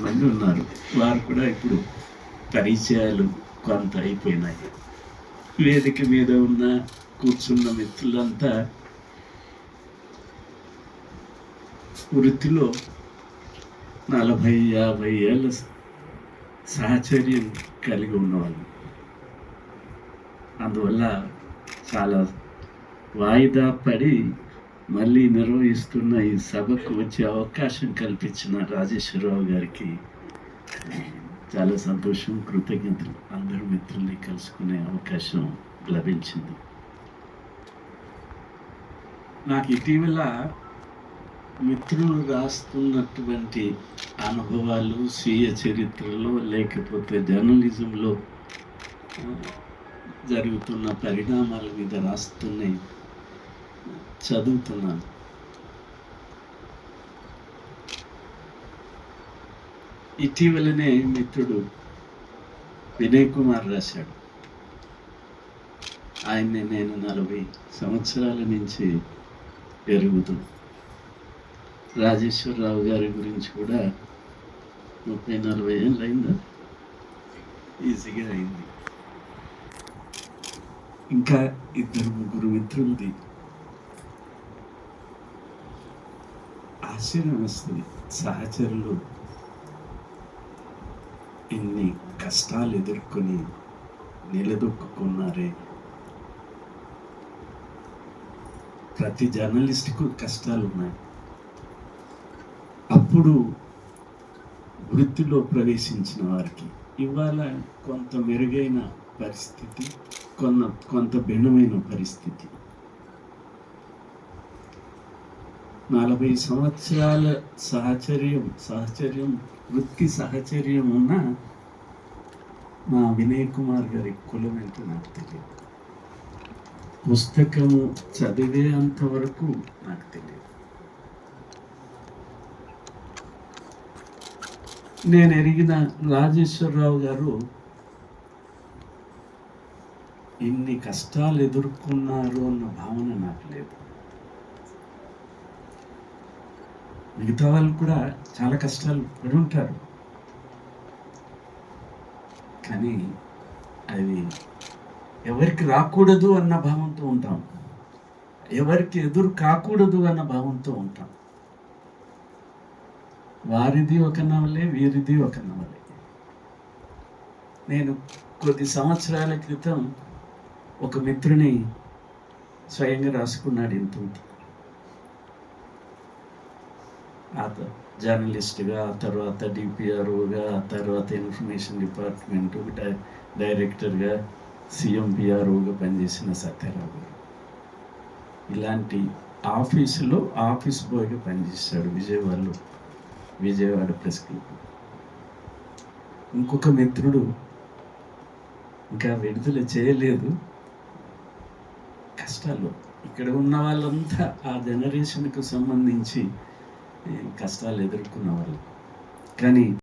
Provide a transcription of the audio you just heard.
మంది ఉన్నారు. వారు కూడా ఇప్పుడు పరిచయాలు కొంత అయిపోయినాయి. వేదిక మీద ఉన్న కూర్చున్న మిత్రులంతా వృత్తిలో నలభై యాభై ఏళ్ళ సహచర్యం కలిగి ఉన్నవాళ్ళు. అందువల్ల చాలా వాయిదా పడి మళ్ళీ నిర్వహిస్తున్న ఈ సభకు వచ్చే అవకాశం కల్పించిన రాజేశ్వరరావు గారికి చాలా సంతోషం కృతజ్ఞతలు. అందరు మిత్రుల్ని కలుసుకునే అవకాశం లభించింది. నాకు ఇటీవల మిత్రులు రాస్తున్నటువంటి అనుభవాలు స్వీయ చరిత్రలో లేకపోతే జర్నలిజంలో జరుగుతున్న పరిణామాల మీద రాస్తున్నాయి చదువుతున్నాను. ఇటీవలనే మిత్రుడు వినయ్ కుమార్ రాశాడు. ఆయన్ని నేను నలభై సంవత్సరాల నుంచి ఎరుగుతూ రాజేశ్వరరావు గారి గురించి కూడా ముప్పై నలభై ఏళ్ళు అయిందా ఈజీగా అయింది. ఇంకా ఇద్దరు ముగ్గురు మిత్రులది ఆశ్చర్యం వస్తుంది సహచరులు ఇన్ని కష్టాలు ఎదుర్కొని నిలదొక్కున్నారే ప్రతి జర్నలిస్ట్కు కష్టాలు ఉన్నాయి అప్పుడు వృత్తిలో ప్రవేశించిన వారికి ఇవాళ కొంత మెరుగైన పరిస్థితి కొన్న కొంత భిన్నమైన పరిస్థితి. నలభై సంవత్సరాల సహచర్యం సహచర్యం వృత్తి సహచర్యం ఉన్న మా వినయ్ కుమార్ గారి కులం ఏంటో నాకు తెలియదు. పుస్తకము చదివే అంతవరకు నాకు తెలియదు. నేను ఎరిగిన రాజేశ్వరరావు గారు ఇన్ని కష్టాలు ఎదుర్కొన్నారు అన్న భావన నాకు లేదు. మిగతా వాళ్ళు కూడా చాలా కష్టాలు పడి ఉంటారు. కానీ అవి ఎవరికి రాకూడదు అన్న భావంతో ఉంటాం. ఎవరికి ఎదురు కాకూడదు అన్న భావంతో ఉంటాం. వారిది ఒక నవలే వీరిది ఒక నవలే నేను కొద్ది సంవత్సరాల క్రితం ఒక మిత్రుని స్వయంగా రాసుకున్నాడు ఇంత ఇంత. ఆ త- జర్నలిస్ట్గా ఆ తర్వాత డిపిఆర్ఓగా తర్వాత ఇన్ఫర్మేషన్ డిపార్ట్మెంట్ డై డైరెక్టర్గా సిఎంపిఆర్ఓగా పనిచేసిన సత్యారావు గారు. ఇలాంటి ఆఫీసులో ఆఫీస్ బాయ్గా పనిచేశాడు విజయవాడలో విజయవాడ ప్రెస్ క్లబ్. ఇంకొక మిత్రుడు ఇంకా విడుదల చేయలేదు. కష్టాలు. ఇక్కడ ఉన్న వాళ్ళంతా ఆ జనరేషన్కు సంబంధించి కష్టాలు ఎదుర్కొన్న వాళ్ళు. కానీ